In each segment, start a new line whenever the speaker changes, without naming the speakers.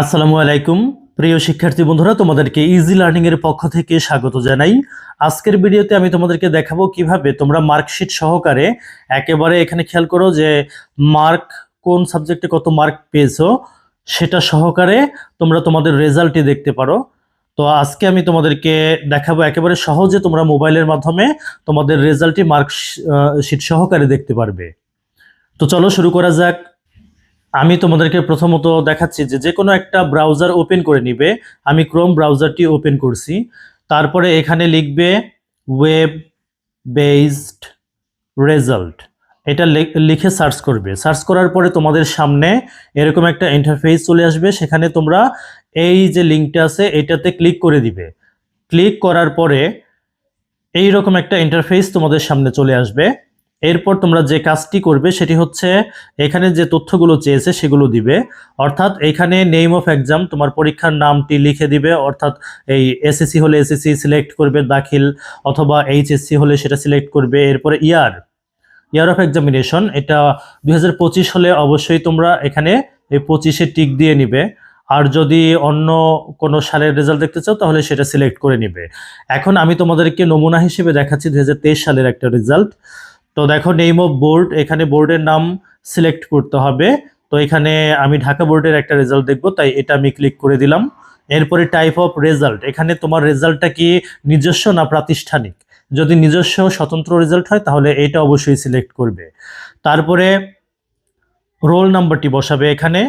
আসসালামু আলাইকুম। প্রিয় শিক্ষার্থী বন্ধুরা, তোমাদেরকে ইজি লার্নিং এর পক্ষ থেকে স্বাগত জানাই। আজকের ভিডিওতে আমি তোমাদেরকে দেখাবো কীভাবে তোমরা মার্কশিট সহকারে একেবারে এখানে খেয়াল করো যে মার্ক কোন সাবজেক্টে কত মার্ক পেয়েছ, সেটা সহকারে তোমরা তোমাদের রেজাল্টটি দেখতে পারো। তো আজকে আমি তোমাদেরকে দেখাবো একেবারে সহজে তোমরা মোবাইলের মাধ্যমে তোমাদের রেজাল্টটি মার্ক শিট সহকারে দেখতে পারবে। তো চলো শুরু করা যাক। আমি তোমাদেরকে প্রথমত দেখাচ্ছি যে যে কোনো একটা ব্রাউজার ওপেন করে নিবে। আমি ক্রোম ব্রাউজারটি ওপেন করছি। তারপরে এখানে লিখবে ওয়েব বেসড রেজাল্ট এটা লিখে সার্চ করবে। সার্চ করার পরে তোমাদের সামনে এরকম একটা ইন্টারফেস চলে আসবে। সেখানে তোমরা এই যে লিঙ্কটা আছে, এটাতে ক্লিক করে দিবে। ক্লিক করার পরে এই রকম একটা ইন্টারফেস তোমাদের সামনে চলে আসবে। এরপর তোমরা যে কাজটি করবে সেটি হচ্ছে এখানে যে তথ্যগুলো চেয়েছে সেগুলো দিবে। অর্থাৎ এখানে নেম অফ এক্সাম তোমার পরীক্ষার নামটি লিখে দিবে। অর্থাৎ এই এসএসসি হলে এসএসসি সিলেক্ট করবে দাখিল, অথবা এইচএসসি হলে সেটা সিলেক্ট করবে। এরপরে ইয়ার ইয়ার অফ এক্সামিনেশন এটা দুই হাজার পঁচিশ হলে অবশ্যই তোমরা এখানে এই পঁচিশে টিক দিয়ে নিবে। আর যদি অন্য কোনো সালের রেজাল্ট দেখতে চাও, তাহলে সেটা সিলেক্ট করে নিবে। এখন আমি তোমাদেরকে নমুনা হিসেবে দেখাচ্ছি দুই হাজার তেইশ সালের একটা রেজাল্ট তো দেখো নেম অফ বোর্ড এখানে বোর্ডের নাম সিলেক্ট করতে হবে। তো এখানে আমি ঢাকা বোর্ডের একটা রেজাল্ট দেখব, তাই এটা আমি ক্লিক করে দিলাম। এরপরে টাইপ অফ রেজাল্ট এখানে তোমার রেজাল্টটা কি নিজস্ব না প্রাতিষ্ঠানিক? যদি নিজস্ব স্বতন্ত্র রেজাল্ট হয়, তাহলে এটা অবশ্যই সিলেক্ট করবে। তারপরে রোল নাম্বারটি বসাবে এখানে।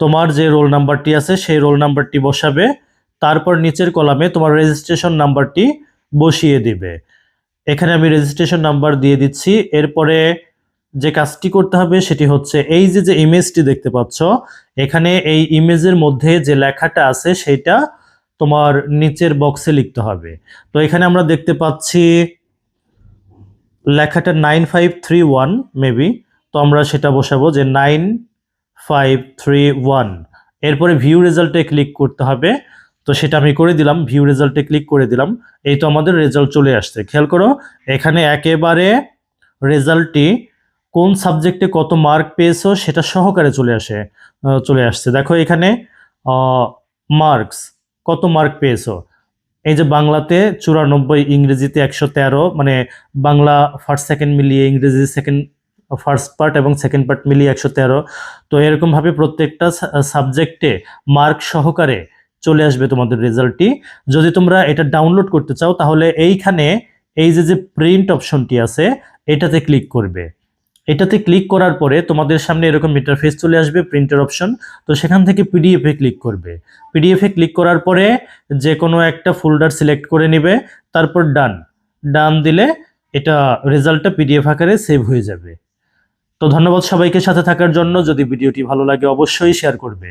তোমার যে রোল নাম্বারটি আছে, সেই রোল নাম্বারটি বসাবে। তারপর নিচের কলামে তোমার রেজিস্ট্রেশন নাম্বারটি বসিয়ে দিবে। এখানে আমি রেজিস্ট্রেশন নাম্বার দিয়ে দিচ্ছি। এরপরে যে কাজটি করতে হবে সেটি হচ্ছে এই যে যে ইমেজটি দেখতে পাচ্ছ, এখানে এই ইমেজের মধ্যে যে লেখাটা আছে সেটা তোমার নিচের বক্সে লিখতে হবে। তো এখানে আমরা দেখতে পাচ্ছি লেখাটা nine five three one maybe তো আমরা সেটা বসাবো যে নাইন ফাইভ থ্রি ওয়ান এরপরে ভিউ রেজাল্টে ক্লিক করতে হবে। তো সেটা আমি করে দিলাম ভিউ রেজাল্টে ক্লিক করে দিলাম, এই তো আমাদের রেজাল্ট চলে আসছে। খেয়াল করো, এখানে একেবারে রেজাল্টটি কোন সাবজেক্টে কত মার্ক পেয়েছ সেটা সহকারে চলে আসে চলে আসছে। দেখো এখানে মার্কস কত মার্ক পেয়েছ? এই যে বাংলাতে চুরানব্বই, ইংরেজিতে একশো তেরো মানে বাংলা ফার্স্ট সেকেন্ড মিলিয়ে ইংরেজি সেকেন্ড ফার্স্ট পার্ট এবং সেকেন্ড পার্ট মিলিয়ে একশো তেরো। তো এরকমভাবে প্রত্যেকটা সাবজেক্টে মার্ক সহকারে চলে আসবে তোমাদের রেজাল্টটি। যদি তোমরা এটা ডাউনলোড করতে চাও, তাহলে এইখানে এই যে যে প্রিন্ট অপশনটি আছে, এটাতে ক্লিক করবে। এটাতে ক্লিক করার পরে তোমাদের সামনে এরকম ইন্টারফেস চলে আসবে প্রিন্টের অপশন তো সেখান থেকে পিডিএফে ক্লিক করবে। পিডিএফে ক্লিক করার পরে যে কোনো একটা ফোল্ডার সিলেক্ট করে নেবে, তারপর ডান ডান দিলে এটা রেজাল্টটা পিডিএফ আকারে সেভ হয়ে যাবে। তো ধন্যবাদ সবাইকে সাথে থাকার জন্য। যদি ভিডিওটি ভালো লাগে, অবশ্যই শেয়ার করবে।